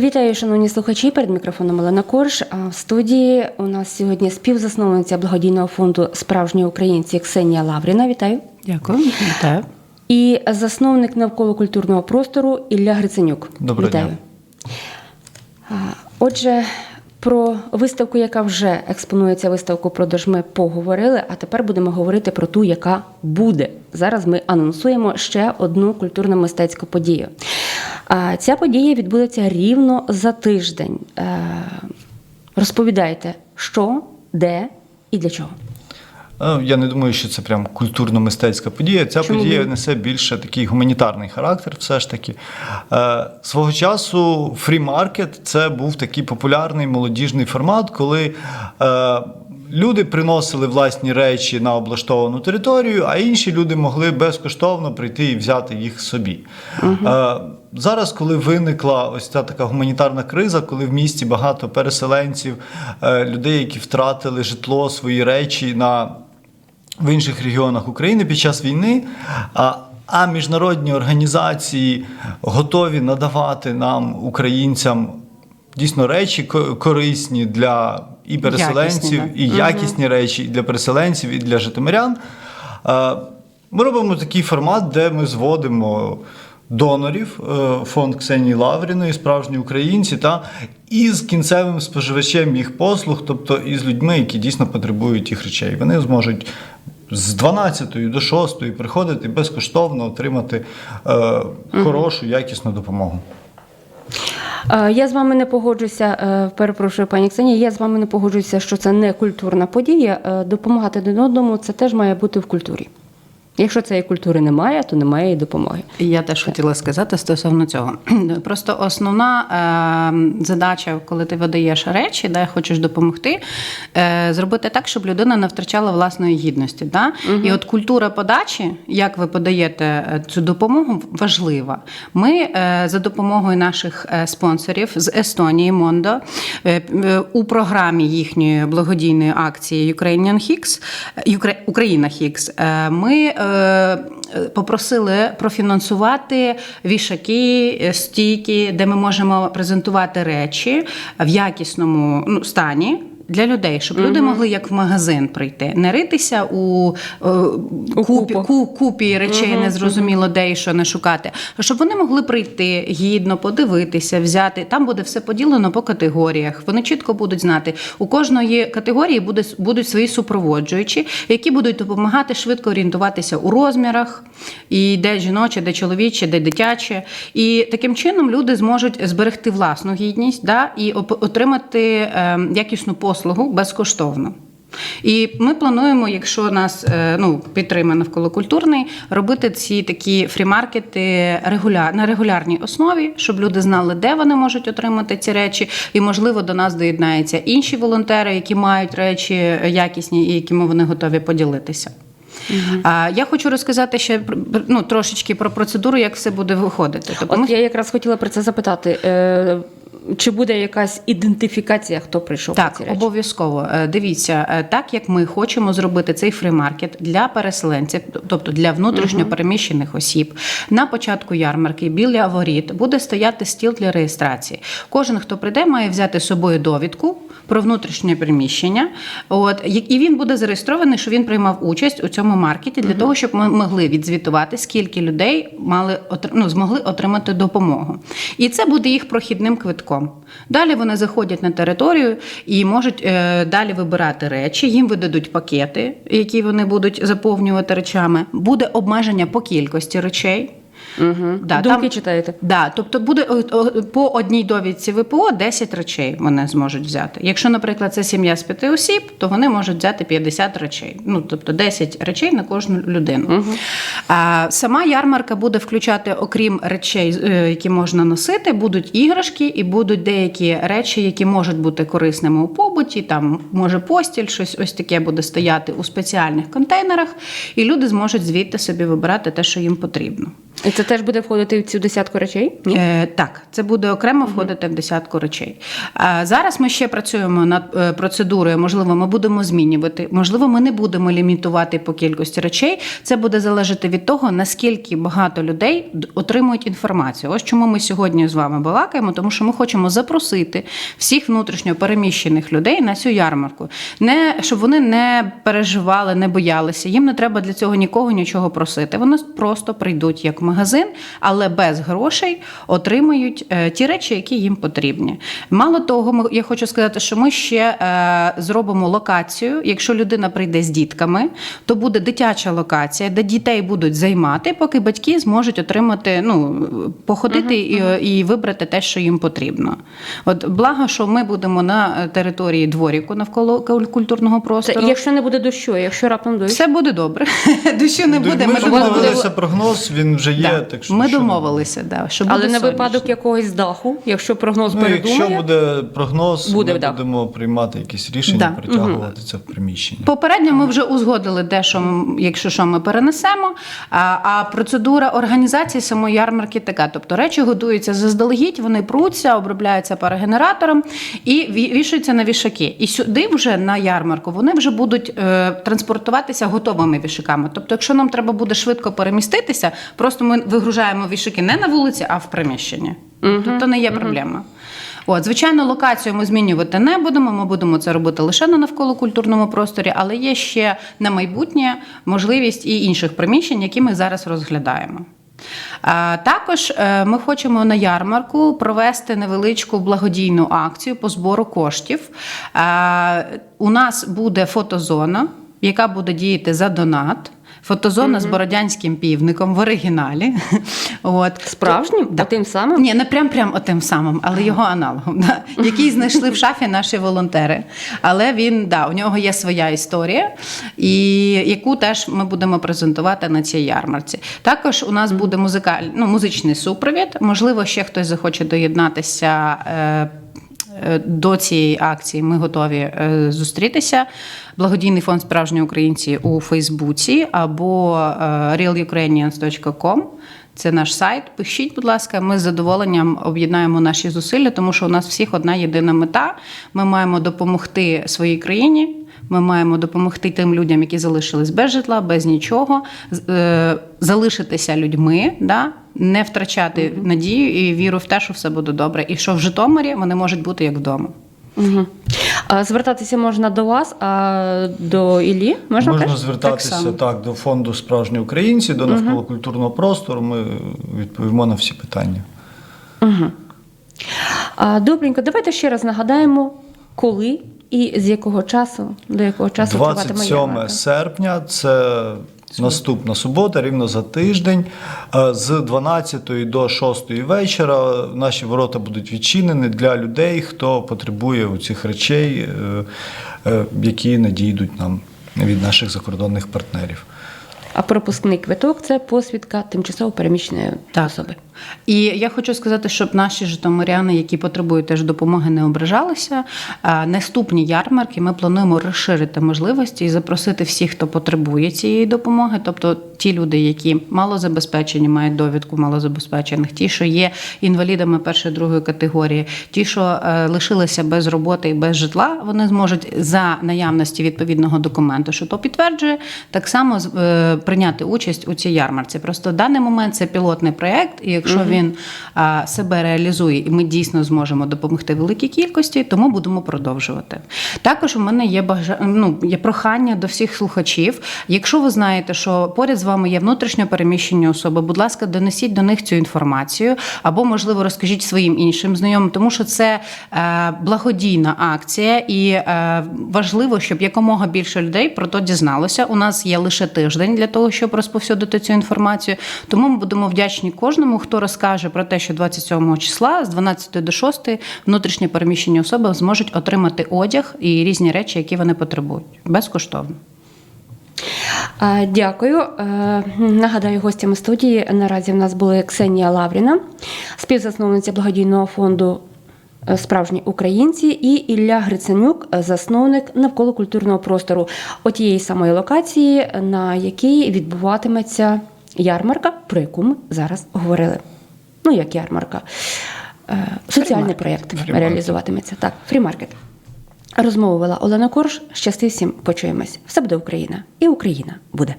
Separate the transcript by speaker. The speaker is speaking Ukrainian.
Speaker 1: Вітаю, шановні слухачі. Перед мікрофоном Олена Корж. А в студії у нас сьогодні співзасновниця благодійного фонду Справжні українці Ксенія Лавріна. Вітаю.
Speaker 2: Дякую, вітаю.
Speaker 1: І засновник навколо-культурного простору Ілля Гриценюк.
Speaker 3: Доброго
Speaker 1: Вітаю.
Speaker 3: дня.
Speaker 1: Отже, про виставку, яка вже експонується виставку продаж, ми поговорили. А тепер будемо говорити про ту, яка буде. Зараз ми анонсуємо ще одну культурно-мистецьку подію. Ця подія відбудеться рівно за тиждень. Е, Розповідайте, що, де і для чого.
Speaker 3: Е, Я не думаю, що це прям культурно-мистецька подія. Ця
Speaker 1: Чому
Speaker 3: подія несе більше такий гуманітарний характер, все ж таки. Е, Свого часу фрі-маркет це був такий популярний молодіжний формат, коли е, люди приносили власні речі на облаштовану територію, а інші люди могли безкоштовно прийти і взяти їх собі. Е, Зараз, коли виникла ось ця така гуманітарна криза, коли в місті багато переселенців, людей, які втратили житло, свої речі на в інших регіонах України під час війни. А, а міжнародні організації готові надавати нам, українцям, дійсно речі корисні для і переселенців,
Speaker 2: Якісні,
Speaker 3: і якісні речі і для переселенців, і для житомирян. Ми робимо такий формат, де ми зводимо донорів, е, фонд Ксенії Лавріної, справжні українці, та із кінцевим споживачем їх послуг, тобто із людьми, які дійсно потребують їх речей. Вони зможуть. З 12 до 6 приходити безкоштовно отримати е, хорошу, якісну допомогу.
Speaker 1: Е, Я з вами не погоджуся. е, Перепрошую, пані Ксенія. Я з вами не погоджуюся, що це не культурна подія. Допомагати один одному це теж має бути в культурі. Якщо цієї культури немає, то немає і допомоги.
Speaker 2: Я теж хотіла сказати стосовно цього. Просто основна е, задача, коли ти видаєш речі, де хочеш допомогти, е, зробити так, щоб людина не втрачала власної гідності. Да? І от культура подачі, як ви подаєте е, цю допомогу, важлива. Ми е, за допомогою наших е, спонсорів з Естонії Мондо е, е, у програмі їхньої благодійної акції Ukrainian Hicks, Юкра- Україна Хікс, е, ми е, попросили профінансувати вішаки, е, стійки, де ми можемо презентувати речі в якісному ну, стані. Для людей, щоб люди могли як в магазин прийти, не ритися у, е, купі, ку- купі речей, незрозуміло де і що не шукати. А щоб вони могли прийти гідно, подивитися, взяти. Там буде все поділено по категоріях. Вони чітко будуть знати, у кожної категорії буде, будуть свої супроводжуючі, які будуть допомагати швидко орієнтуватися у розмірах, і де жіноче, де чоловіче, де дитяче. І таким чином люди зможуть зберегти власну гідність да, і отримати е, якісну послугу безкоштовно. І ми плануємо, якщо нас е, ну, підтримає навколокультурний, робити ці такі фрімаркети регуляр, на регулярній основі, щоб люди знали, де вони можуть отримати ці речі. І, можливо, до нас доєднаються інші волонтери, які мають речі якісні і якими вони готові поділитися. А я хочу розказати ще ну, трошечки про процедуру, як все буде виходити. Тобто ми
Speaker 1: я якраз хотіла про це запитати. Чи буде якась ідентифікація, хто прийшов по
Speaker 2: Так, обов'язково. Е, Дивіться, е, так як ми хочемо зробити цей фрімаркет для переселенців, тобто для внутрішньопереміщених осіб, на початку ярмарки біля воріт буде стояти стіл для реєстрації. Кожен, хто прийде, має взяти з собою довідку про внутрішнє приміщення. От і він буде зареєстрований, що він приймав участь у цьому маркеті для того, щоб ми могли відзвітувати, скільки людей мали ну, змогли отримати допомогу. І це буде їх прохідним квитком. Далі вони заходять на територію і можуть е, далі вибирати речі. Їм видадуть пакети, які вони будуть заповнювати речами. Буде обмеження по кількості речей.
Speaker 1: Угу.
Speaker 2: Да,
Speaker 1: Думки
Speaker 2: там-
Speaker 1: читаєте?
Speaker 2: Да, тобто буде по одній довідці ВПО 10 речей вони зможуть взяти. Якщо, наприклад, це сім'я з п'яти осіб, то вони можуть взяти 50 речей. Ну тобто 10 речей на кожну людину. А, сама ярмарка буде включати, окрім речей, е, які можна носити, будуть іграшки і будуть деякі речі, які можуть бути корисними у побуті. Там може постіль, щось ось таке буде стояти у спеціальних контейнерах, і люди зможуть звідти собі вибирати те, що їм потрібно.
Speaker 1: І це теж буде входити в цю десятку речей? Ні?
Speaker 2: Е, так, це буде окремо входити в десятку речей. А зараз ми ще працюємо над е, процедурою. Можливо, ми будемо змінювати. Можливо, ми не будемо лімітувати по кількості речей. Це буде залежати від того, наскільки багато людей отримують інформацію. Ось чому ми сьогодні з вами балакаємо, тому що ми хочемо запросити всіх внутрішньо переміщених людей на цю ярмарку. Не щоб вони не переживали, не боялися. Їм не треба для цього нікого нічого просити. Вони просто прийдуть як магазин, але без грошей отримають е, ті речі, які їм потрібні. Мало того, ми, я хочу сказати, що ми ще е, зробимо локацію. Якщо людина прийде з дітками, то буде дитяча локація, де дітей будуть займати, поки батьки зможуть отримати, ну походити і, і вибрати те, що їм потрібно. От благо, що ми будемо на е, території дворіку навколо куль- культурного
Speaker 1: Це,
Speaker 2: простору.
Speaker 1: якщо не буде дощу, якщо раптом дощ.
Speaker 2: Все буде добре. Дощу не буде.
Speaker 3: ми
Speaker 2: Ми домовилися.
Speaker 3: подивилися прогноз, він вже є.
Speaker 2: Да.
Speaker 3: Так що
Speaker 2: Ми
Speaker 3: що-
Speaker 2: домовилися, да, що
Speaker 1: Але
Speaker 2: буде
Speaker 1: на випадок якогось даху, якщо прогноз
Speaker 3: Ну,
Speaker 1: передумає,
Speaker 3: якщо буде прогноз,
Speaker 1: Буде,
Speaker 3: ми
Speaker 1: да.
Speaker 3: будемо приймати якісь рішення,
Speaker 2: Да.
Speaker 3: притягувати це в приміщення.
Speaker 2: Попередньо ми вже узгодили те, що якщо що, ми перенесемо. А, а процедура організації самої ярмарки така: тобто речі готуються заздалегідь, вони пруться, обробляються парогенератором і ві- вішаються на вішаки. І сюди вже на ярмарку вони вже будуть е, транспортуватися готовими вішаками. Тобто, якщо нам треба буде швидко переміститися, просто ми вигружаємо вішаки не на вулиці, а в приміщенні. Тобто не є проблема. От, звичайно, локацію ми змінювати не будемо. Ми будемо це робити лише на навколокультурному просторі, але є ще на майбутнє можливість і інших приміщень, які ми зараз розглядаємо. Також е, ми хочемо на ярмарку провести невеличку благодійну акцію по збору коштів. У нас буде фотозона, яка буде діяти за донат. Фотозона з бородянським півником в оригіналі. От.
Speaker 1: справжнім,
Speaker 2: Да.
Speaker 1: тим самим.
Speaker 2: Ні, не прям прям отим самим, але його аналогом, да, який знайшли в шафі наші волонтери. Але він да, у нього є своя історія, і яку теж ми будемо презентувати на цій ярмарці. Також у нас буде музикаль, ну, музичний супровід. Можливо, ще хтось захоче доєднатися. Е, Е, До цієї акції ми готові е, зустрітися. Благодійний фонд справжні українці у Фейсбуці або е, realukrainians.com. Це наш сайт. Пишіть, будь ласка, ми з задоволенням об'єднаємо наші зусилля, тому що у нас всіх одна єдина мета. Ми маємо допомогти своїй країні. Ми маємо допомогти тим людям, які залишились без житла, без нічого, е, залишитися людьми, да? не втрачати надію і віру в те, що все буде добре, і що в Житомирі вони можуть бути як вдома.
Speaker 1: Угу. А, звертатися можна до вас, а до Іллі можна,
Speaker 3: Можна
Speaker 1: теж?
Speaker 3: звертатися
Speaker 2: Так
Speaker 3: так, до фонду справжні українці, до навколокультурного простору. Ми відповімо на всі питання.
Speaker 1: А, добренько, давайте ще раз нагадаємо, коли і з якого часу, до якого часу триватиме
Speaker 3: 27
Speaker 1: ярмарка.
Speaker 3: серпня це наступна субота, рівно за тиждень. Е, З 12 до 6 вечора наші ворота будуть відчинені для людей, хто потребує цих речей, е, е, які надійдуть нам від наших закордонних партнерів.
Speaker 1: А пропускний квиток це посвідка тимчасово переміщеної особи.
Speaker 2: І я хочу сказати, щоб наші житомиряни, які потребують теж допомоги, не ображалися. Наступні ярмарки ми плануємо розширити можливості і запросити всіх, хто потребує цієї допомоги, тобто ті люди, які малозабезпечені, мають довідку малозабезпечених, ті, що є інвалідами першої другої категорії, ті, що е, лишилися без роботи і без житла, вони зможуть за наявності відповідного документу, що то підтверджує, так само е, прийняти участь у цій ярмарці. Просто в даний момент це пілотний проект, і якщо він а, себе реалізує, і ми дійсно зможемо допомогти великій кількості, тому будемо продовжувати. Також у мене є бажа... ну, є прохання до всіх слухачів. Якщо ви знаєте, що поряд з вами є внутрішньо переміщені особи, будь ласка, донесіть до них цю інформацію, або, можливо, розкажіть своїм іншим знайомим, тому що це е, благодійна акція, і е, важливо, щоб якомога більше людей про то дізналося. У нас є лише тиждень для того, щоб розповсюдити цю інформацію. Тому ми будемо вдячні кожному, хто розкаже про те, що 27 числа з 12 до 6 внутрішньо переміщені особи зможуть отримати одяг і різні речі, які вони потребують, безкоштовно.
Speaker 1: Дякую. Е, Нагадаю, гостями студії наразі в нас були Ксенія Лавріна, співзасновниця благодійного фонду е, Справжні українці, і Ілля Гриценюк, засновник навколо культурного простору отієї самої локації, на якій відбуватиметься ярмарка, про яку ми зараз говорили. Ну, як ярмарка. Е, Соціальний проєкт реалізуватиметься. Так, фрімаркет. Розмовувала Олена Корж. Щасти всім, почуємось. Все буде Україна. І Україна буде.